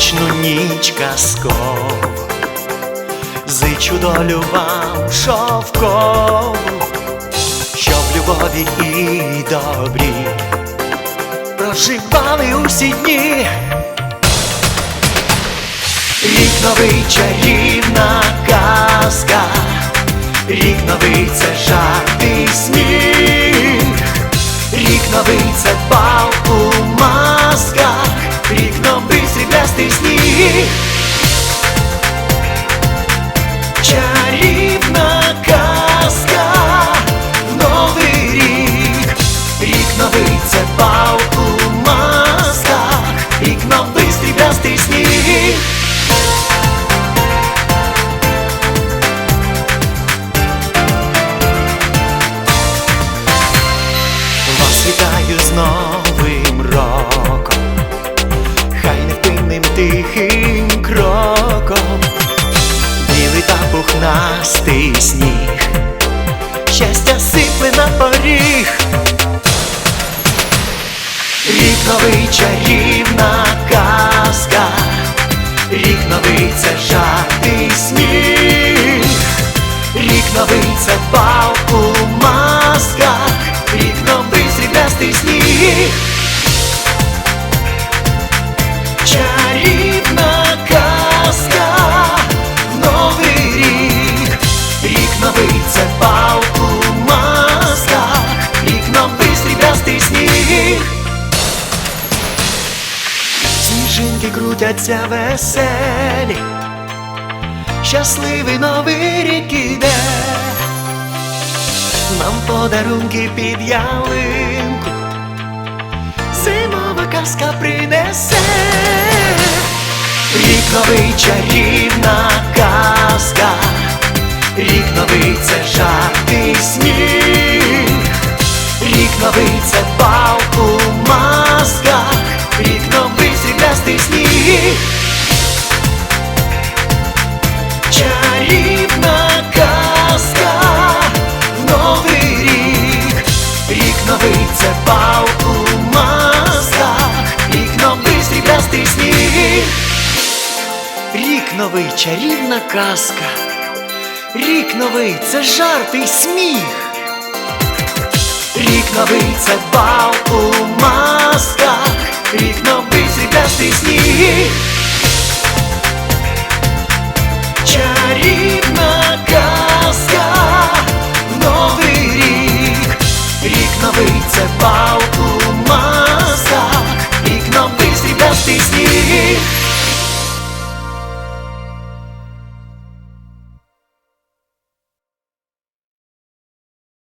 новорічну ніч казкову Зичу долю вам шовкову, щоб любові і добрі проживали усі дні. Рік новий чарівна казка, рік новий це жарт і сміх, пухнастий сніг, щастя сипле на поріг. Рік новий чарівна казка, рік новий це жарт сніг, рік новий це бал у Сніжинки крутяться веселі, щасливий новий рік іде, нам подарунки під ялинку, зимова казка принесе. Рік новий чарівна казка, рік новий це жарт і сміх, рік новий новий сніг. Рік новий чарівна казка, рік новий це жартий сміх. Рік новий це бал у